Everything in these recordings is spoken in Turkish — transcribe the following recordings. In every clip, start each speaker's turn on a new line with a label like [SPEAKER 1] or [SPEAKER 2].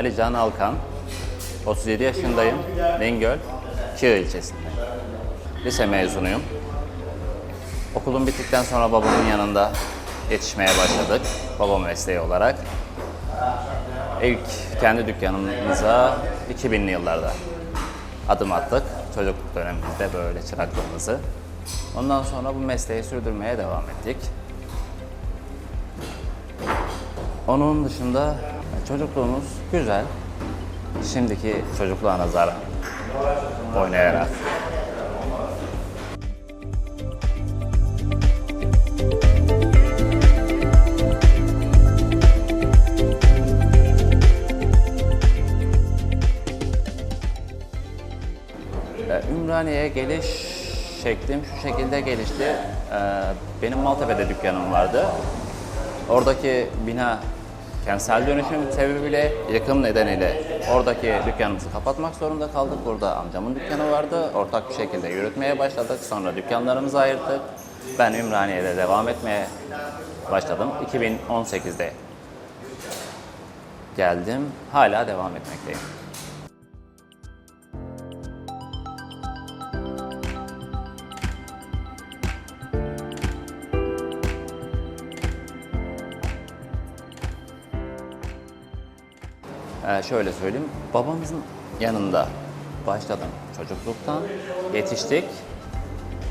[SPEAKER 1] Ali Can Alkan, 37 yaşındayım, Bingöl, Çığ ilçesindeyim. Lise mezunuyum. Okulum bittikten sonra babamın yanında yetişmeye başladık, baba mesleği olarak. İlk kendi dükkanımıza 2000'li yıllarda adım attık. Çocukluk döneminde böyle çıraklığımızı. Ondan sonra bu mesleği sürdürmeye devam ettik. Onun dışında çocukluğumuz güzel. Şimdiki çocukluğa nazaran oynayarak. Ee, Ümraniye'ye geliş şeklim şu şekilde gelişti. Ee, Benim Maltepe'de dükkanım vardı. Oradaki bina kentsel dönüşüm sebebiyle yıkım nedeniyle oradaki dükkanımızı kapatmak zorunda kaldık. Burada amcamın dükkanı vardı. Ortak bir şekilde yürütmeye başladık. Sonra dükkanlarımızı ayırdık. Ben Ümraniye'de devam etmeye başladım. 2018'de geldim. Hala devam etmekteyim. Ee, şöyle söyleyeyim, babamızın yanında başladım çocukluktan, yetiştik.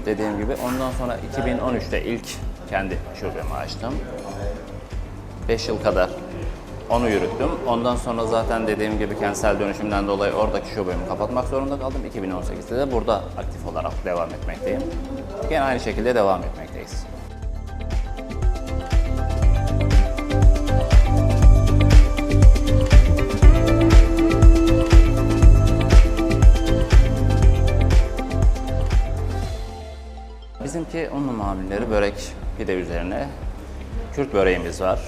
[SPEAKER 1] Dediğim gibi ondan sonra 2013'te ilk kendi şubemi açtım. 5 yıl kadar onu yürüttüm. Ondan sonra zaten dediğim gibi kentsel dönüşümden dolayı oradaki şubemi kapatmak zorunda kaldım. 2018'de de burada aktif olarak devam etmekteyim. Yine aynı şekilde devam etmekteyiz. Bizimki unlu mamulleri börek pide üzerine. Kürt böreğimiz var.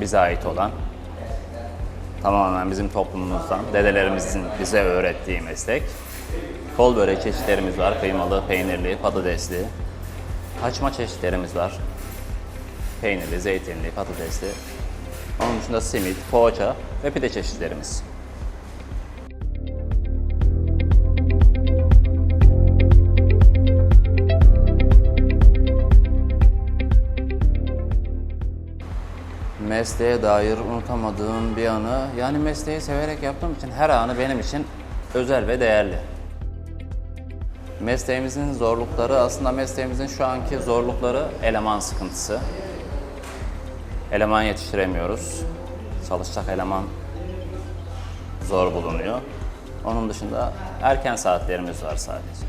[SPEAKER 1] Bize ait olan. Tamamen bizim toplumumuzdan, dedelerimizin bize öğrettiği meslek. Kol börek çeşitlerimiz var. Kıymalı, peynirli, patatesli. Kaçma çeşitlerimiz var. Peynirli, zeytinli, patatesli. Onun dışında simit, poğaça ve pide çeşitlerimiz. Mesleğe dair unutamadığım bir anı, yani mesleği severek yaptığım için her anı benim için özel ve değerli. Mesleğimizin zorlukları, aslında mesleğimizin şu anki zorlukları eleman sıkıntısı. Eleman yetiştiremiyoruz. Çalışacak eleman zor bulunuyor. Onun dışında erken saatlerimiz var sadece.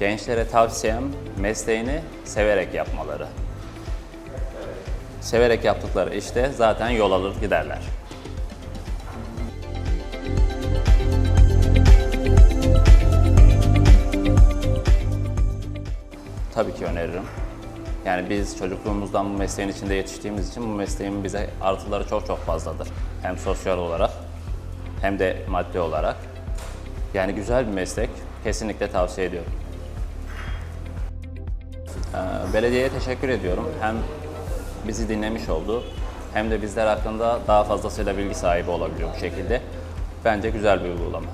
[SPEAKER 1] Gençlere tavsiyem mesleğini severek yapmaları. Severek yaptıkları işte zaten yol alır giderler. Tabii ki öneririm. Yani biz çocukluğumuzdan bu mesleğin içinde yetiştiğimiz için bu mesleğin bize artıları çok çok fazladır. Hem sosyal olarak hem de maddi olarak. Yani güzel bir meslek. Kesinlikle tavsiye ediyorum. Ee, Belediyeye teşekkür ediyorum. Hem bizi dinlemiş oldu hem de bizler hakkında daha fazlasıyla bilgi sahibi olabiliyor bu şekilde. Bence güzel bir uygulama.